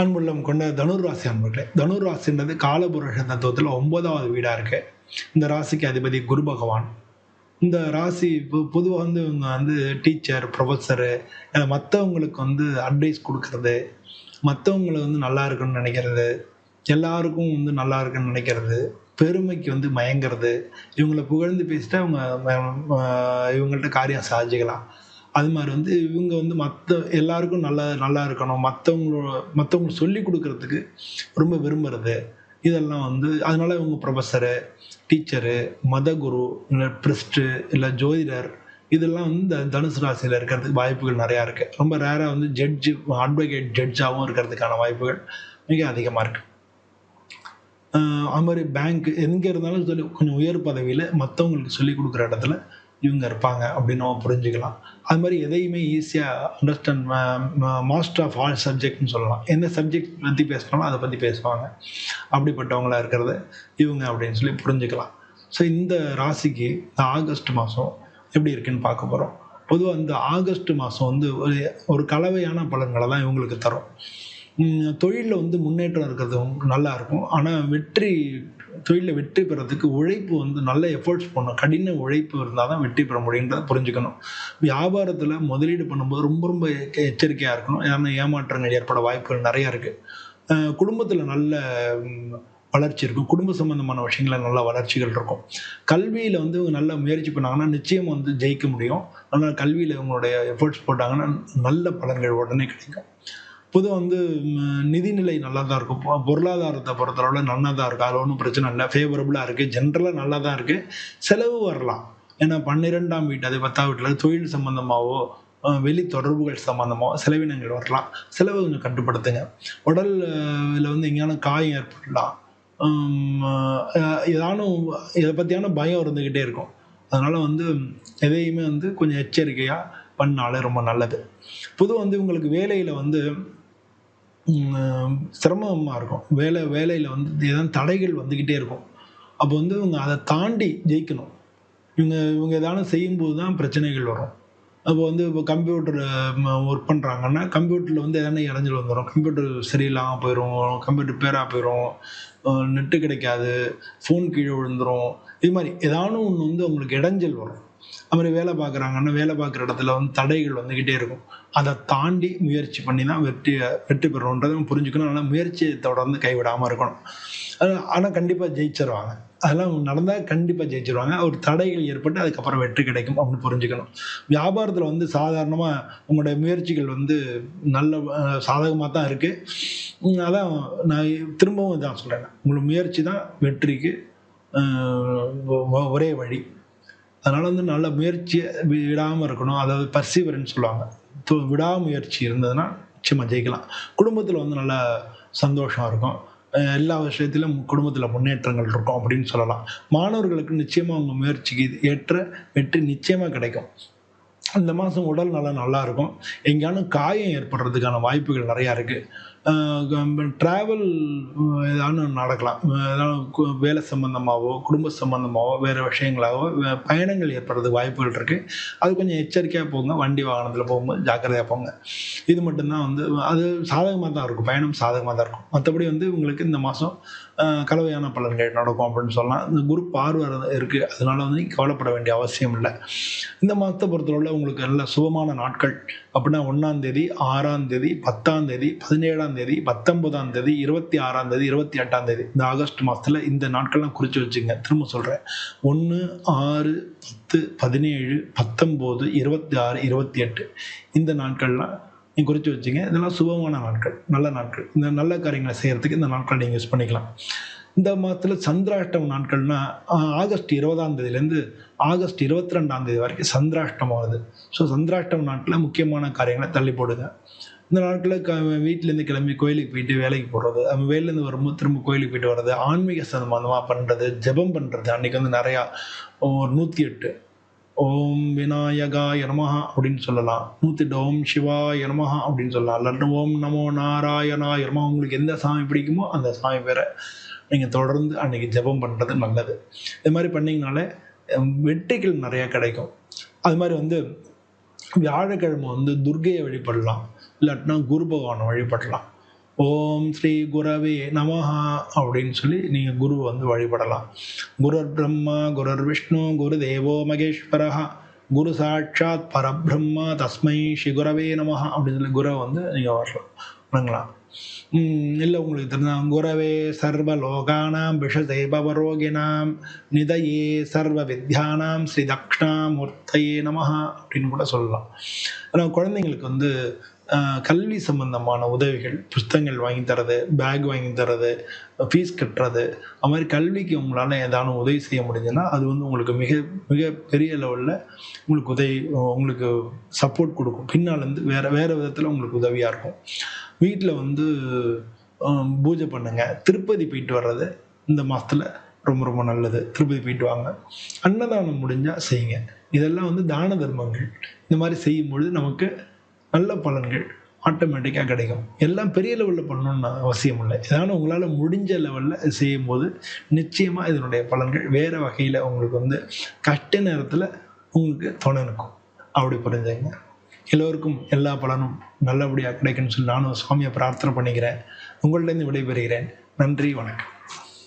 அன்புள்ளம் கொண்ட தனுர்ராசி அன்பர்களே தனுர்ராசின்றது காலபுருஷ தத்துவத்தில் ஒன்பதாவது வீடாக இருக்கு. இந்த ராசிக்கு அதிபதி குரு பகவான். இந்த ராசி இப்போ பொதுவாக வந்து இவங்க வந்து டீச்சர் ப்ரொஃபஸரு மற்றவங்களுக்கு வந்து அட்வைஸ் கொடுக்கறது. மற்றவங்களை வந்து நல்லா இருக்குன்னு நினைக்கிறது. எல்லாருக்கும் வந்து நல்லா இருக்குன்னு நினைக்கிறது. பெருமைக்கு வந்து மயங்கிறது. இவங்களை புகழ்ந்து பேசிட்டு அவங்க இவங்கள்ட்ட காரியம் சாதிச்சுக்கலாம். அது மாதிரி வந்து இவங்க வந்து மற்ற எல்லாருக்கும் நல்லா நல்லா இருக்கணும். மற்றவங்களோட மற்றவங்களுக்கு சொல்லி கொடுக்கறதுக்கு ரொம்ப விரும்புறது. இதெல்லாம் வந்து அதனால இவங்க ப்ரொஃபஸரு டீச்சரு மதகுரு இல்லை ப்ரிஸ்ட்டு இல்லை ஜோதிடர் இதெல்லாம் வந்து இந்த தனுசு ராசியில் இருக்கிறதுக்கு வாய்ப்புகள் நிறையா இருக்குது ரொம்ப ரேராக வந்து ஜட்ஜு அட்வொகேட் ஜட்ஜாகவும் இருக்கிறதுக்கான வாய்ப்புகள் மிக அதிகமாக இருக்குது அது மாதிரி பேங்க் எங்கே இருந்தாலும் சொல்லி கொஞ்சம் உயர் பதவியில் மற்றவங்களுக்கு சொல்லி கொடுக்குற இடத்துல இவங்க இருப்பாங்க அப்படின்னு நம்ம புரிஞ்சுக்கலாம். அது மாதிரி எதையுமே ஈஸியாக அண்டர்ஸ்டாண்ட் மாஸ்டர் ஆஃப் ஆல் சப்ஜெக்ட்னு சொல்லலாம். எந்த சப்ஜெக்ட் பற்றி பேசுனாலும் அதை பற்றி பேசுவாங்க. அப்படிப்பட்டவங்களா இருக்கிறது இவங்க அப்படின்னு சொல்லி புரிஞ்சுக்கலாம். ஸோ இந்த ராசிக்கு இந்த ஆகஸ்ட் மாதம் எப்படி இருக்குன்னு பார்க்க போகிறோம் பொதுவாக இந்த ஆகஸ்ட் மாதம் வந்து ஒரு ஒரு கலவையான பலன்களை தான் இவங்களுக்கு தரும். தொழிலில் வந்து முன்னேற்றம் இருக்கிறது நல்லா இருக்கும். ஆனால் வெற்றி தொழிலில் வெற்றி பெறதுக்கு உழைப்பு வந்து நல்ல எஃபர்ட்ஸ் பண்ணணும். கடின உழைப்பு இருந்தால் தான் வெற்றி பெற முடியுன்றத புரிஞ்சுக்கணும். வியாபாரத்தில் முதலீடு பண்ணும்போது ரொம்ப ரொம்ப எச்சரிக்கையாக இருக்கணும். ஏன்னா ஏமாற்றங்கள் ஏற்பட வாய்ப்புகள் நிறையா இருக்குது குடும்பத்தில் நல்ல வளர்ச்சி இருக்கும். குடும்ப சம்பந்தமான விஷயங்கள நல்ல வளர்ச்சிகள் இருக்கும். கல்வியில் வந்து இவங்க நல்ல முயற்சி பண்ணாங்கன்னா நிச்சயம் வந்து ஜெயிக்க முடியும். ஆனால் கல்வியில் இவங்களுடைய எஃபர்ட்ஸ் போட்டாங்கன்னா நல்ல பலன்கள் உடனே கிடைக்கும். பொதுவாக வந்து நிதிநிலை நல்லா தான் இருக்கும் பொருளாதாரத்தை பொறுத்தளவில் நல்லா தான் இருக்கும் அதில் ஒன்றும் பிரச்சனை இல்லை. ஃபேவரபுளாக இருக்குது ஜென்ரலாக நல்லா தான் இருக்குது செலவு வரலாம். ஏன்னா பன்னிரெண்டாம் வீட்டு அது பத்தாம் வீட்டில் தொழில் சம்மந்தமாகவோ வெளி தொடர்புகள் சம்மந்தமாக செலவினங்கள் வரலாம். செலவு கொஞ்சம் கட்டுப்படுத்துங்க. உடல் இதில் வந்து எங்கேயான காயம் ஏற்படலாம். ஏதானும் இதை பற்றியான பயம் இருந்துக்கிட்டே இருக்கும். அதனால் வந்து எதையுமே வந்து கொஞ்சம் எச்சரிக்கையாக பண்ணாலே ரொம்ப நல்லது. பொதுவாக வந்து உங்களுக்கு வேலையில் வந்து சிரமமாக இருக்கும். வேலை வேலையில் வந்து ஏதாவது தடைகள் வந்துக்கிட்டே இருக்கும். அப்போ வந்து இவங்க அதை தாண்டி ஜெயிக்கணும். இவங்க இவங்க ஏதாவது செய்யும்போது தான் பிரச்சனைகள் வரும். அப்போ வந்து இப்போ கம்ப்யூட்டர் ஒர்க் பண்ணுறாங்கன்னா கம்ப்யூட்டரில் வந்து எதனா இடைஞ்சல் வந்துடும் கம்ப்யூட்டர் சரியில்லாமல் போயிடும் கம்ப்யூட்டர் பேராக போயிடும் நெட்டு கிடைக்காது. ஃபோன் கீழே விழுந்துடும் இது மாதிரி ஏதானும் ஒன்று வந்து அவங்களுக்கு இடைஞ்சல் வரும். அது மாதிரி வேலை பார்க்குறாங்கன்னா வேலை பார்க்குற இடத்துல வந்து தடைகள் வந்துக்கிட்டே இருக்கும். அதை தாண்டி முயற்சி பண்ணி தான் வெற்றி வெற்றி பெறணுன்றதை புரிஞ்சுக்கணும். ஆனால் முயற்சியை தொடர்ந்து கைவிடாமல் இருக்கணும். ஆனால் கண்டிப்பாக ஜெயிச்சிருவாங்க. அதெல்லாம் நடந்தால் கண்டிப்பாக ஜெயிச்சிருவாங்க. ஒரு தடைகள் ஏற்பட்டு அதுக்கப்புறம் வெற்றி கிடைக்கும் அப்படின்னு புரிஞ்சுக்கணும். வியாபாரத்தில் வந்து சாதாரணமாக உங்களுடைய முயற்சிகள் வந்து நல்ல சாதகமாக தான் இருக்குது அதான் நான் திரும்பவும் இதான் சொல்கிறேன் உங்களோட முயற்சி தான் வெற்றிக்கு ஒரே வழி. அதனால் வந்து நல்ல முயற்சியை விடாமல் இருக்கணும். அதாவது பர்சீவரன்ஸ் சொல்லுவாங்க. து- விடாமுயற்சி இருந்ததுன்னா நிச்சயமாக ஜெயிக்கலாம். குடும்பத்தில் வந்து நல்ல சந்தோஷம் இருக்கும். எல்லா விஷயத்திலும் குடும்பத்தில் முன்னேற்றங்கள் இருக்கும் அப்படின்னு சொல்லலாம். மாணவர்களுக்கு நிச்சயமாக அவங்க முயற்சிக்கு ஏற்ற வெற்றி நிச்சயமாக கிடைக்கும். இந்த மாதம் உடல் நலம் நல்லா இருக்கும். எங்கேயானும் காயம் ஏற்படுறதுக்கான வாய்ப்புகள் நிறையா இருக்குது ட்ராவல் ஏதாவது நடக்கலாம். ஏதாவது கு- வேலை சம்மந்தமாகவோ குடும்ப சம்மந்தமாகவோ வேறு விஷயங்களாகவோ பயணங்கள் ஏற்படுறதுக்கு வாய்ப்புகள் இருக்குது அது கொஞ்சம் எச்சரிக்கையாக போங்க. வண்டி வாகனத்தில் போகும்போது ஜாக்கிரதையாக போங்க. இது மட்டும்தான் வந்து அது சாதகமாக தான் இருக்கும். பயணம் சாதகமாக தான் இருக்கும். மற்றபடி வந்து உங்களுக்கு இந்த மாதம் கலவையான பலன்கள் நடக்கும் அப்படின்னு சொல்லலாம். இந்த குரு பார்வை இருக்குது அதனால வந்து கவலைப்பட வேண்டிய அவசியம் இல்லை. இந்த மாதத்தை பொறுத்தளவில் உங்களுக்கு நல்ல சுபமான நாட்கள் அப்படின்னா ஒன்றாம் தேதி ஆறாம் தேதி பத்தாம் தேதி பதினேழாம் தேதி பத்தொன்பதாம் தேதி இருபத்தி ஆறாம் தேதி இருபத்தி எட்டாம் தேதி இந்த ஆகஸ்ட் மாதத்தில் இந்த நாட்கள்லாம் குறித்து வச்சுங்க திரும்ப சொல்கிறேன் ஒன்று ஆறு பத்து பதினேழு பத்தொம்போது இருபத்தி ஆறு இருபத்தி எட்டு இந்த நாட்கள்லாம் நீங்கள் குறித்து வச்சுங்க இதெல்லாம் சுபமான நாட்கள் நல்ல நாட்கள். இந்த நல்ல காரியங்களை செய்கிறதுக்கு இந்த நாட்கள் நீங்கள் யூஸ் பண்ணிக்கலாம். இந்த மாதத்தில் சந்திராஷ்டம நாட்கள்னா ஆகஸ்ட் இருபதாம் தேதியிலேருந்து ஆகஸ்ட் இருபத்தி ரெண்டாம் தேதி வரைக்கும் சந்திராஷ்டமம் ஆகுது. ஸோ சந்திராஷ்டம நாட்டில் முக்கியமான காரியங்களை தள்ளி போடுங்க. இந்த நாட்களில் க வீட்டிலேருந்து கிளம்பி கோயிலுக்கு போயிட்டு வேலைக்கு போடுறது நம்ம வேலையிலேருந்து வரும்போது திரும்ப கோயிலுக்கு போயிட்டு வர்றது ஆன்மீக சம்பந்தமாக பண்ணுறது ஜெபம் பண்ணுறது அன்றைக்கி வந்து நிறையா ஒரு நூற்றி எட்டு. ஓம் விநாயகா யனமஹா அப்படின்னு சொல்லலாம். நூற்றி எட்டு ஓம் சிவா யனமஹா அப்படின்னு சொல்லலாம். இல்லாட்டி ஓம் நமோ நாராயணா நமஹா. உங்களுக்கு எந்த சாமி பிடிக்குமோ அந்த சாமி பேரை நீங்கள் தொடர்ந்து அன்றைக்கி ஜெபம் பண்ணுறது நல்லது. இது மாதிரி பண்ணிங்கனாலே அஹ், வெற்றிகள் நிறையா கிடைக்கும். அது மாதிரி வந்து வியாழக்கிழமை வந்து துர்கையை வழிபடலாம். இல்லாட்டினா குரு பகவானை வழிபடலாம். ஓம் ஸ்ரீ குரவே நமஹா அப்படின்னு சொல்லி நீங்கள் குருவை வந்து வழிபடலாம். குருர் பிரம்மா குருர் விஷ்ணு குரு தேவோ மகேஸ்வரஹா குரு சாட்சாத் பரபிரம்மா தஸ்மை ஸ்ரீ குரவே நமஹா அப்படின்னு சொல்லி குருவை வந்து நீங்கள் வரலாம் வணங்கலாம் இல்லை உங்களுக்கு தெரிஞ்சால் குரவே சர்வ லோகானாம் விஷதே பவரோகிணாம் நிதயே சர்வ வித்யானாம் ஸ்ரீ தக்ஷணாமூர்த்தையே நமஹா அப்படின்னு கூட சொல்லலாம். ஆனால் குழந்தைங்களுக்கு வந்து கல்வி சம்பந்தமான உதவிகள் புஸ்தகங்கள் வாங்கி தரது பேக் வாங்கி தரது ஃபீஸ் கட்டுறது அது மாதிரி கல்விக்கு உங்களால் ஏதானும் உதவி செய்ய முடிஞ்சதுன்னா அது வந்து உங்களுக்கு மிக மிக பெரிய லெவலில் உங்களுக்கு உதவி உங்களுக்கு சப்போர்ட் கொடுக்கும். பின்னாலேருந்து வேறு வேறு விதத்தில் உங்களுக்கு உதவியாக இருக்கும். வீட்டில் வந்து பூஜை பண்ணுங்க. திருப்பதி போயிட்டு வர்றது இந்த மாதத்தில் ரொம்ப ரொம்ப நல்லது. திருப்பதி போயிட்டு வாங்க. அன்னதானம் முடிஞ்சால் செய்யுங்க. இதெல்லாம் வந்து தான தர்மங்கள். இந்த மாதிரி செய்யும்பொழுது நமக்கு நல்ல பலன்கள் ஆட்டோமேட்டிக்காக கிடைக்கும். எல்லாம் பெரிய லெவலில் பண்ணணும்னு அவசியம் இல்லை. ஏதாவது உங்களால் முடிஞ்ச லெவலில் செய்யும்போது நிச்சயமாக இதனுடைய பலன்கள் வேறு வகையில் உங்களுக்கு வந்து கஷ்ட நேரத்தில் உங்களுக்கு துணை இருக்கும் அப்படி புரிஞ்சுங்க. எல்லோருக்கும் எல்லா பலனும் நல்லபடியாக கிடைக்கும்னு சொல்லி நானும் சுவாமியை பிரார்த்தனை பண்ணிக்கிறேன். உங்கள்டேருந்து விடைபெறுகிறேன். நன்றி வணக்கம்.